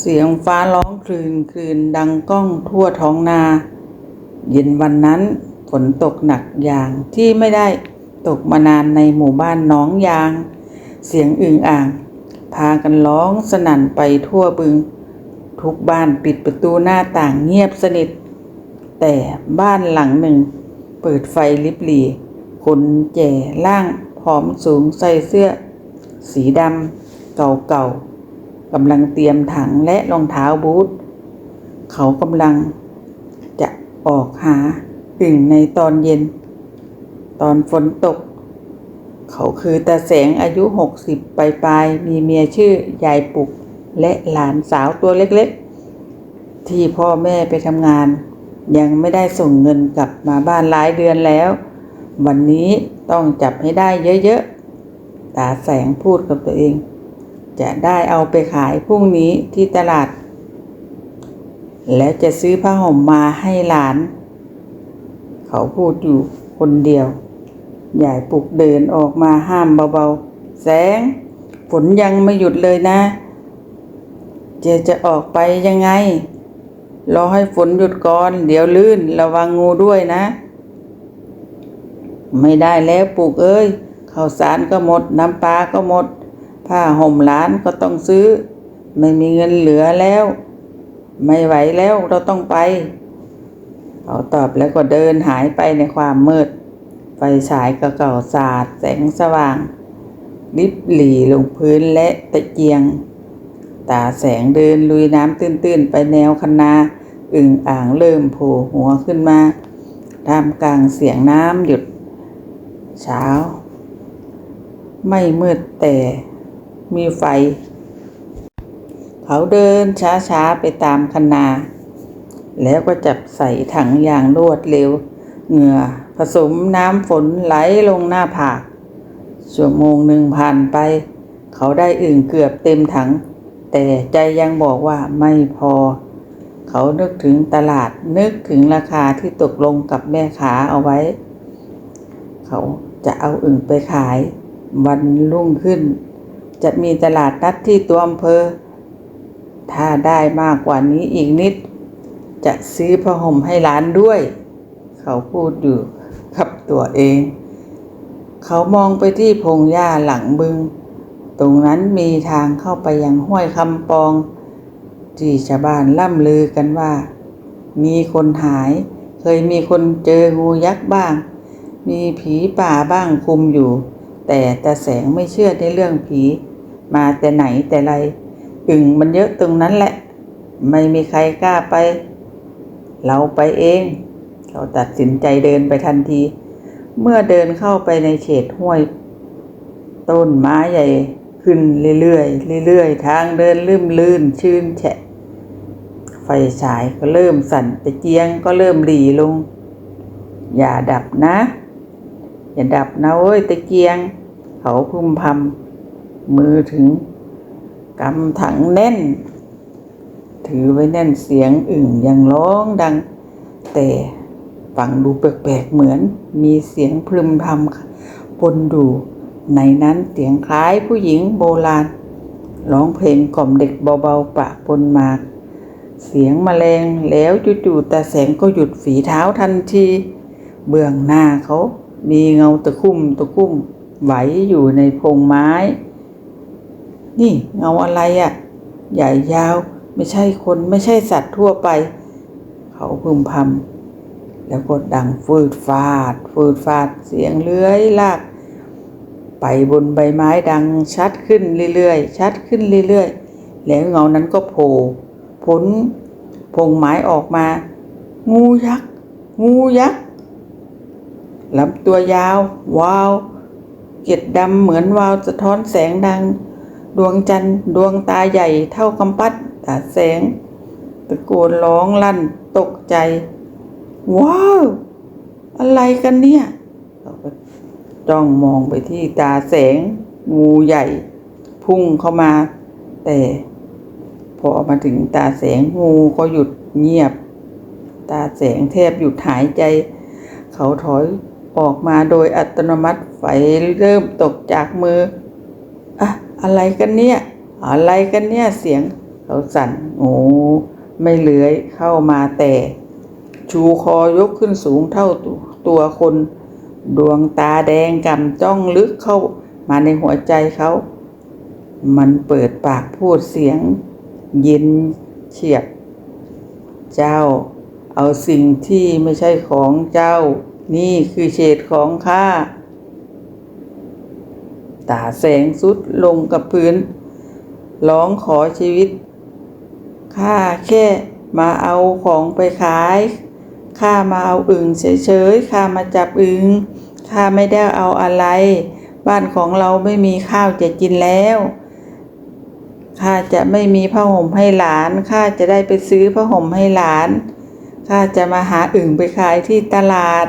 เสียงฟ้าร้องคลืนคลืนดังก้องทั่วท้องนา เย็นวันนั้นฝนตกหนักอย่างที่ไม่ได้ตกมานานในหมู่บ้านหน้องยาง เสียงอึ่งอ่าง พากันร้องสนั่นไปทั่วบึง ทุกบ้านปิดประตูหน้าต่างเงียบสนิท แต่บ้านหลังหนึ่ง เปิดไฟลิบหลีคนแก่ล่างผอมสูงใส่เสื้อ สีดำเก่าๆ กำลังเตรียมถังและรองเท้าบูทเขากำลังจะออกหาอึ่งในตอนเย็น ตอนฝนตก เขาคือตาแสงอายุหกสิบปลายๆมีเมียชื่อยายปุก และหลานสาวตัวเล็กๆ ที่พ่อแม่ไปทำงาน ยังไม่ได้ส่งเงินกลับมาบ้านหลายเดือนแล้ว วันนี้ต้องจับให้ได้เยอะๆ ตาแสงพูดกับตัวเอง จะได้เอาไปขายพรุ่งนี้ที่ตลาด แล้วจะซื้อผ้าห่มมาให้หลาน เขาพูดอยู่คนเดียวยายปลุกเดินออกมาห้ามเบาๆ แสง ฝนยังไม่หยุดเลยนะ เจจะออกไปยังไง รอให้ฝนหยุดก่อน เดี๋ยวลื่นระวังงูด้วยนะ ไม่ได้แล้วปลูกเอ้ยข้าวสารก็หมด น้ำปลาก็หมด ผ้าห่มหลานก็ต้องซื้อ ไม่มีเงินเหลือแล้ว ไม่ไหวแล้วเราต้องไป เขาตอบแล้วก็เดินหายไปในความมืด ไฟฉายก็เก่าสาดแสงสว่าง ลิบหลีลงพื้นและตะเกียง ตาแสงเดินลุยน้ำตื้นๆ ไปแนวคันนาอึ่งอ่างเริ่มโผล่หัวขึ้นมาท่ามกลางเสียงน้ำหยุดเช้า ไม่มืดแต่ มีไฟ เขาเดินช้าๆไปตามคันนา แล้วก็จับใส่ถังอย่างรวดเร็ว เหงื่อผสมน้ำฝนไหลลงหน้าผากชั่วโมงหนึ่งผ่านไป เขาได้อึ่งเกือบเต็มถัง แต่ใจยังบอกว่าไม่พอ เขานึกถึงตลาดนึกถึงราคาที่ตกลงกับแม่ค้าเอาไว้ เขาจะเอาอึ่งไปขาย วันรุ่งขึ้น จะมีตลาดนัดที่ตัวอำเภอ ถ้าได้มากกว่านี้อีกนิด จะซื้อผ้าห่มให้ร้านด้วย เขาพูดอยู่กับตัวเอง เขามองไปที่พงหญ้าหลังบึง ตรงนั้นมีทางเข้าไปยังห้วยคำปอง ที่ชาวบ้านล่ำลือกันว่า มีคนหาย เคยมีคนเจองูยักษ์บ้าง มีผีป่าบ้างคุมอยู่ แต่ตาแสงไม่เชื่อในเรื่องผี มาแต่ไหนแต่ไรอึ่งมันเยอะตรงนั้นแหละ ไม่มีใครกล้าไป เราไปเอง เขาตัดสินใจเดินไปทันที เมื่อเดินเข้าไปในเขตห้วย ต้นไม้ใหญ่ขึ้นเรื่อยๆเรื่อยๆ ทางเดินลื่มลื่นชื่นแฉะ ไฟฉายก็เริ่มสั่นตะเกียงก็เริ่มหลีลง อย่าดับนะ อย่าดับนะเว้ยตะเกียง เขาพึมพำมือถึงกำถังแน่น ถือไว้แน่นเสียงอึ่งยังร้องดัง แต่ฟังดูแปลกๆเหมือน มีเสียงพึมพำปนดูในนั้นเสียงคล้ายผู้หญิงโบราณร้องเพลงกล่อมเด็กเบาๆปะปนมา เสียงมแมลงแล้วจู่ๆแตาแสงก็หยุดฝีเท้าทันที เบื้องหน้าเขา มีเงาตะคุ่มตะคุ่มไหวอยู่ในพงไม้ นี่เงาอะไรอะ่ะ ใหญ่ยาวไม่ใช่คนไม่ใช่สัตว์ทั่วไป เขาพึมพำแล้วก็ดังฟืดฟาด ฟืดฟาดเสียงเลื้อยลากไปบนใบไม้ดังชัดขึ้นเรื่อยๆ ชัดขึ้นเรื่อยๆ แล้วเงานั้นก็โผล่พ้นพงไม้ออกมา งูยักษ์ งูยักษ์ ลำตัวยาว วาว เกล็ดดำเหมือนวาวสะท้อนแสงดัง ดวงจันทร์ดวงตาใหญ่เท่ากำปั้นตาแสง ตะโกนร้องลั่นตกใจ ว้าว อะไรกันเนี่ยเราก็จ้องมองไปที่ตาแสง งูใหญ่ พุ่งเข้ามา แต่พอมาถึงตาแสงงูก็หยุดเงียบ ตาแสงแทบหยุดหายใจ เขาถอย ออกมาโดยอัตโนมัติไฟเริ่มตกจากมืออะอะไรกันเนี่ย อะไรกันเนี่ยเสียงเขาสั่นงูไม่เลื้อยเข้ามาแต่ ชูคอยกขึ้นสูงเท่าตตัวคน ดวงตาแดงกำจ้องลึกเข้ามาในหัวใจเขา มันเปิดปากพูดเสียง เย็นเฉียบ เจ้า เอาสิ่งที่ไม่ใช่ของเจ้า นี่คือเฉดของข้า ตาแสงสุดลงกับพื้น ร้องขอชีวิต ข้าแค่มาเอาของไปขาย ข้ามาเอาอึ่งเฉยๆ ข้ามาจับอึ่ง ข้าไม่ได้เอาอะไร บ้านของเราไม่มีข้าวจะกินแล้ว ข้าจะไม่มีผ้าห่มให้หลาน ข้าจะได้ไปซื้อผ้าห่มให้หลาน ข้าจะมาหาอึ่งไปขายที่ตลาด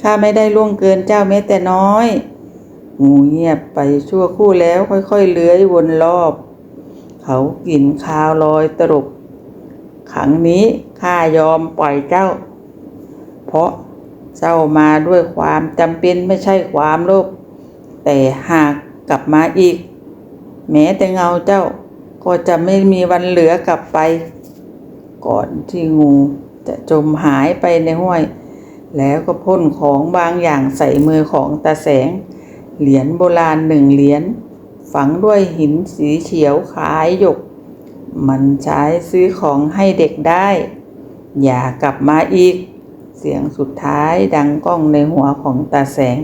ข้าไม่ได้ล่วงเกินเจ้าแม้แต่น้อย งูเงียบไปชั่วคู่แล้วค่อยๆเลื้อยวนรอบ เขากินคาวลอยตรบขังนี้ข้ายอมปล่อยเจ้า เพราะเจ้ามาด้วยความจำเป็นไม่ใช่ความโลภแต่หากกลับมาอีก แม้แต่เงาเจ้าก็จะไม่มีวันเหลือกลับไป ก่อนที่งูจะจมหายไปในห้วย แล้วก็พ่นของบางอย่างใส่มือของตาแสง เหรียญโบราณหนึ่งเหรียญฝังด้วยหินสีเขียวคล้ายหยก มันใช้ซื้อของให้เด็กได้ อย่ากลับมาอีก เสียงสุดท้ายดังก้องในหัวของตาแสง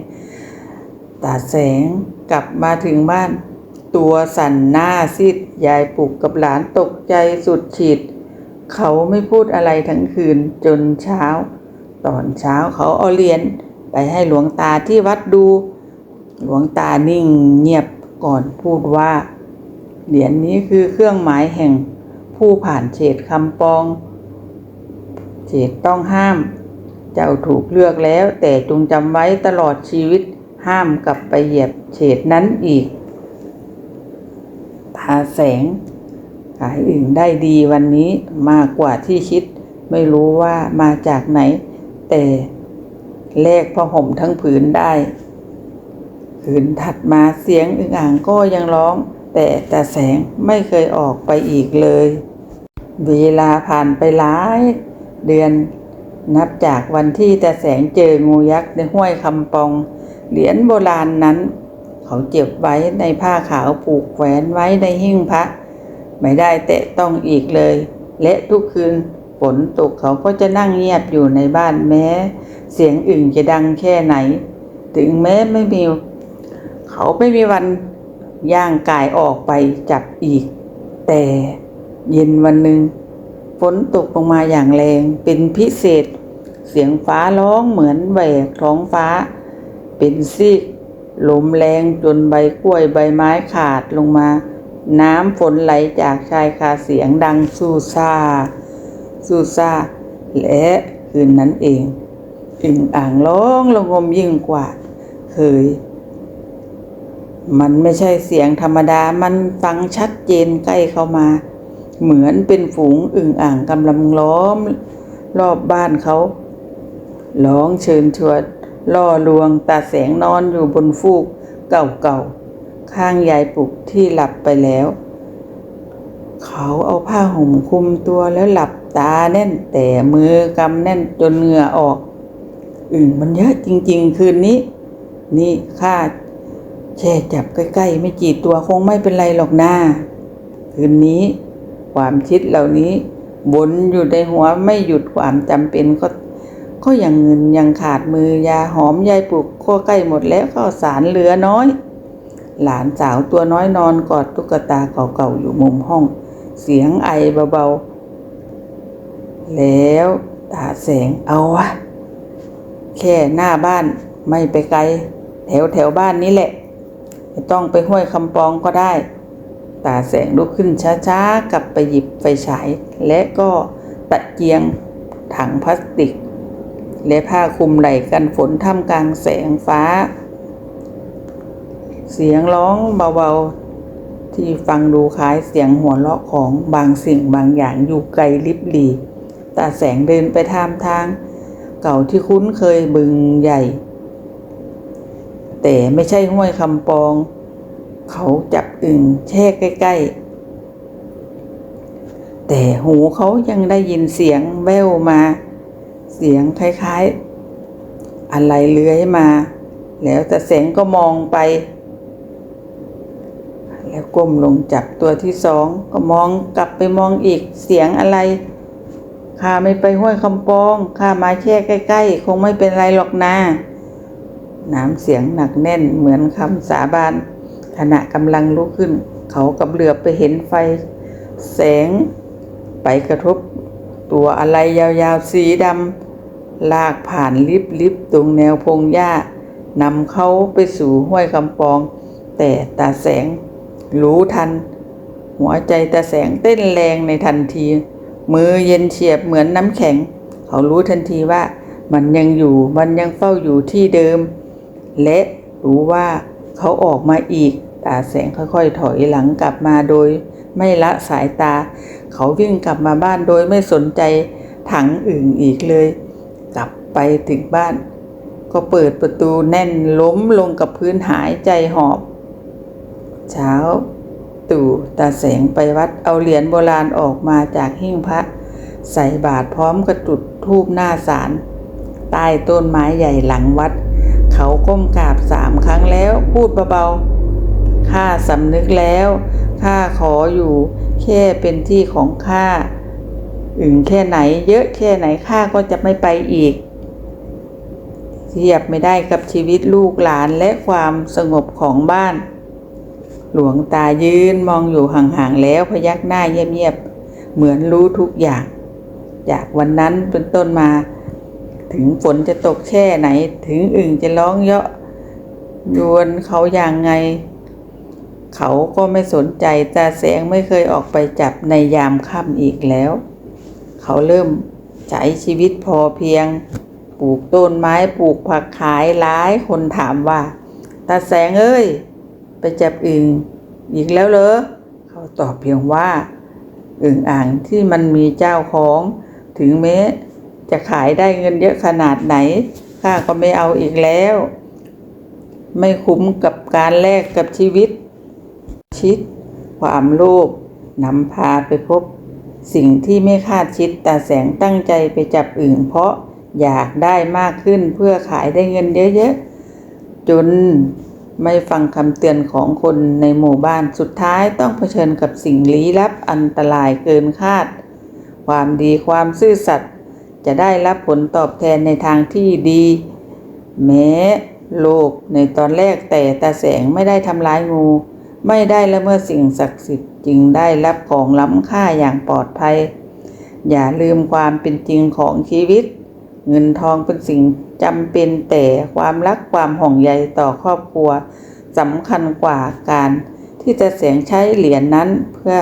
ตาแสงกลับมาถึงบ้าน ตัวสั่นหน้าซีดยายปลุกกับหลานตกใจสุดขีด เขาไม่พูดอะไรทั้งคืนจนเช้า ตอนเช้าเขาเอาเหรียญไปให้หลวงตาที่วัดดู หลวงตานิ่งเงียบก่อนพูดว่า เหรียญนี้คือเครื่องหมายแห่งผู้ผ่านเฉดคำปอง เฉดต้องห้าม เจ้าถูกเลือกแล้ว แต่จงจำไว้ตลอดชีวิตห้ามกลับไปเหยียบเฉดนั้นอีกตาแสงขายอื่นได้ดีวันนี้มากกว่าที่คิด ไม่รู้ว่ามาจากไหน แต่แลกผ้าห่มทั้งผืนได้คืนถัดมาเสียงอึ่งอ่างก็ยังร้อง แต่ตาแสงไม่เคยออกไปอีกเลย เวลาผ่านไปหลายเดือนนับจากวันที่ตาแสงเจองูยักษ์ในห้วยคำปอง เหรียญโบราณนั้น เขาเจ็บไว้ในผ้าขาวผูกแขวนไว้ในหิ้งพระ ไม่ได้แตะต้องอีกเลย และทุกคืน ฝนตกเขาก็จะนั่งเงียบอยู่ในบ้านแม้ เสียงอื่นจะดังแค่ไหน ถึงแม้ไม่มี เขาไม่มีวันย่างกายออกไปจับอีก แต่เย็นวันหนึ่งฝนตกลงมาอย่างแรงเป็นพิเศษ เสียงฟ้าร้องเหมือนแหวกท้องฟ้า เป็นซีกลมแรงจนใบกล้วยใบไม้ขาดลงมา น้ำฝนไหลจากชายคาเสียงดังสู้ซ่า สู้ซาและคืนนั้นเองอึ่งอ่างร้องระงมยิ่งกว่า เคย มันไม่ใช่เสียงธรรมดามันฟังชัดเจนใกล้เข้ามา เหมือนเป็นฝูงอึ่งอ่างกำลังล้อม รอบบ้านเขาร้องเชิญชวนล่อลวงตาแสงนอนอยู่บนฟูกเก่าๆ ข้างยายปุกที่หลับไปแล้ว เขาเอาผ้าห่มคลุมตัวแล้วหลับ ตาแน่นแต่มือกำแน่นจนเหงื่อออก อึ่งมันเยอะจริง ๆ คืนนี้ นี่ข้าแช่จับใกล้ๆ ไม่กี่ตัวคงไม่เป็นไรหรอกนะคืนนี้ ความคิดเหล่านี้วนอยู่ในหัวไม่หยุดความจำเป็นก็ ก็ยังเงินยังขาดมือยาหอมยายปลูกก็ใกล้หมดแล้วข้าวสารเหลือน้อย หลานสาวตัวน้อยนอนกอดตุ๊กตาเก่าๆอยู่มุมห้อง เสียงไอเบาๆ แล้วตาแสงเอาวะ แค่หน้าบ้านไม่ไปไกล แถวแถวบ้านนี้แหละ ไม่ต้องไปห้วยคำปองก็ได้ ตาแสงลุกขึ้นช้าๆกลับไปหยิบไฟฉาย และก็ตะเกียงถังพลาสติก และผ้าคลุมไหล่กันฝนท่ามกลางแสงฟ้า เสียงร้องเบาๆที่ฟังดูคล้ายเสียงหัวเราะของบางสิ่งบางอย่างอยู่ไกลลิบหลี ตาแสงเดินไปทามทาง เก่าที่คุ้นเคยบึงใหญ่ แต่ไม่ใช่ห้วยคำปอง เขาจับอึ่งแช่ใกล้ๆ แต่หูเขายังได้ยินเสียงแว่วมา เสียงคล้ายๆ อะไรเลื้อยมา แล้วตาแสงก็มองไปแล้วก้มลงจับตัวที่สองก็มองกลับไปมองอีกเสียงอะไร ข้าไม่ไปห้วยคำปองข้ามาแค่ใกล้ ๆ คงไม่เป็นไรหรอกนาน้ำเสียงหนักแน่นเหมือนคำสาบาน ขณะกำลังลุกขึ้น เขากับเหลือบไปเห็นไฟ แสง ไปกระทบ ตัวอะไรยาวๆสีดำลากผ่านลิบลิบตรงแนวพงหญ้านำเขาไปสู่ห้วยคำปอง แต่ตาแสงรู้ทัน หัวใจตาแสงเต้นแรงในทันที มือเย็นเฉียบเหมือนน้ำแข็ง เขารู้ทันทีว่ามันยังอยู่ มันยังเฝ้าอยู่ที่เดิม และรู้ว่าเขาออกมาอีก ตาแสงค่อยๆ ถอยหลังกลับมาโดย ไม่ละสายตา เขาวิ่งกลับมาบ้านโดยไม่สนใจถังอื่นอีกเลย กลับไปถึงบ้าน ก็เปิดประตูแน่นล้มลงกับพื้นหายใจหอบ เช้า ตู่ตาแสงไปวัดเอาเหรียญโบราณออกมาจากหิ้งพระ ใส่บาตรพร้อมกระจุดทูบหน้าศาลใต้ต้นไม้ใหญ่หลังวัด เขาก้มกราบสามครั้งแล้วพูดเบาๆข้าสำนึกแล้วข้าขออยู่แค่เป็นที่ของข้าอึ่งแค่ไหน เยอะแค่ไหนข้าก็จะไม่ไปอีก เทียบไม่ได้กับชีวิตลูกหลานและความสงบของบ้าน หลวงตายืนมองอยู่ห่างๆแล้วพยักหน้าเงียบๆเหมือนรู้ทุกอย่าง จากวันนั้นเป็นต้นมา ถึงฝนจะตกแช่ไหน ถึงอึ่งจะร้องเยาะยวนเขาอย่างไง เขาก็ไม่สนใจตาแสงไม่เคยออกไปจับในยามค่ำอีกแล้ว เขาเริ่มใช้ชีวิตพอเพียง ปลูกต้นไม้ปลูกผักขายหลายคนถามว่าตาแสงเอ้ย จับอึ่งอีกแล้วเหรอเขาตอบเพียงว่าอึ่งอ่างที่มันมีเจ้าของถึงแม้จะขายได้เงินเยอะขนาดไหนข้าก็ไม่เอาอีกแล้ว ไม่คุ้มกับการแลกกับชีวิต ชิด ความโลภนำพาไปพบ สิ่งที่ไม่คาดคิดแต่แสงตั้งใจไปจับอึ่งเพราะอยากได้มากขึ้นเพื่อขายได้เงินเยอะๆจน ไม่ฟังคำเตือนของคนในหมู่บ้านสุดท้ายต้องเผชิญกับสิ่งลี้ลับอันตรายเกินคาด ความดีความซื่อสัตย์จะได้รับผลตอบแทนในทางที่ดี แม้โลกในตอนแรกแต่ตาแสงไม่ได้ทำร้ายงู ไม่ได้ละเมิดสิ่งศักดิ์สิทธิ์จึงได้รับของล้ำค่าอย่างปลอดภัย อย่าลืมความเป็นจริงของชีวิต เงินทองเป็นสิ่งจำเป็นแต่ความรักความห่วงใยต่อครอบครัวสำคัญกว่าการที่จะเสียงใช้เหรียญนนั้นเพื่อ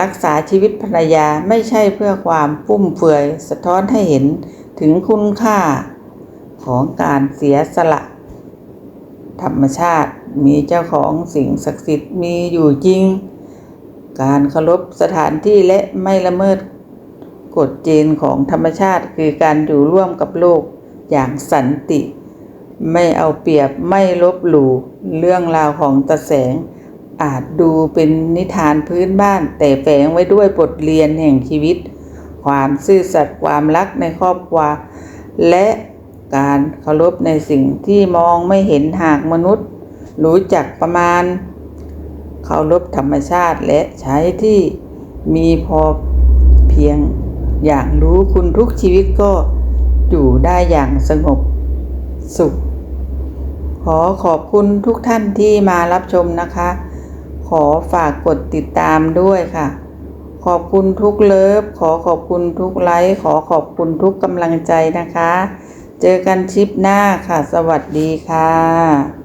รักษาชีวิตภรรยาไม่ใช่เพื่อความฟุ่มเฟือย สะท้อนให้เห็นถึงคุณค่าของการเสียสละ ธรรมชาติมีเจ้าของสิ่งศักดิ์สิทธิ์มีอยู่จริง การเคารพสถานที่และไม่ละเมิด กฎเกณฑ์ของธรรมชาติคือการอยู่ร่วมกับโลกอย่างสันติ ไม่เอาเปรียบไม่ลบหลู่เรื่องราวของตะแสง อาจดูเป็นนิทานพื้นบ้าน แต่แฝงไว้ด้วยบทเรียนแห่งชีวิต ความซื่อสัตย์ความรักในครอบครัวและการเคารพในสิ่งที่มองไม่เห็นหากมนุษย์ รู้จักประมาณ เคารพธรรมชาติและใช้ที่มีพอเพียง อย่างรู้คุณทุกชีวิตก็อยู่ได้อย่างสงบสุข ขอขอบคุณทุกท่านที่มารับชมนะคะ ขอฝากกดติดตามด้วยค่ะ ขอบคุณทุกเลิฟ ขอขอบคุณทุกไลค์ขอขอบคุณทุกกำลังใจนะคะ เจอกันชิปหน้าค่ะ สวัสดีค่ะ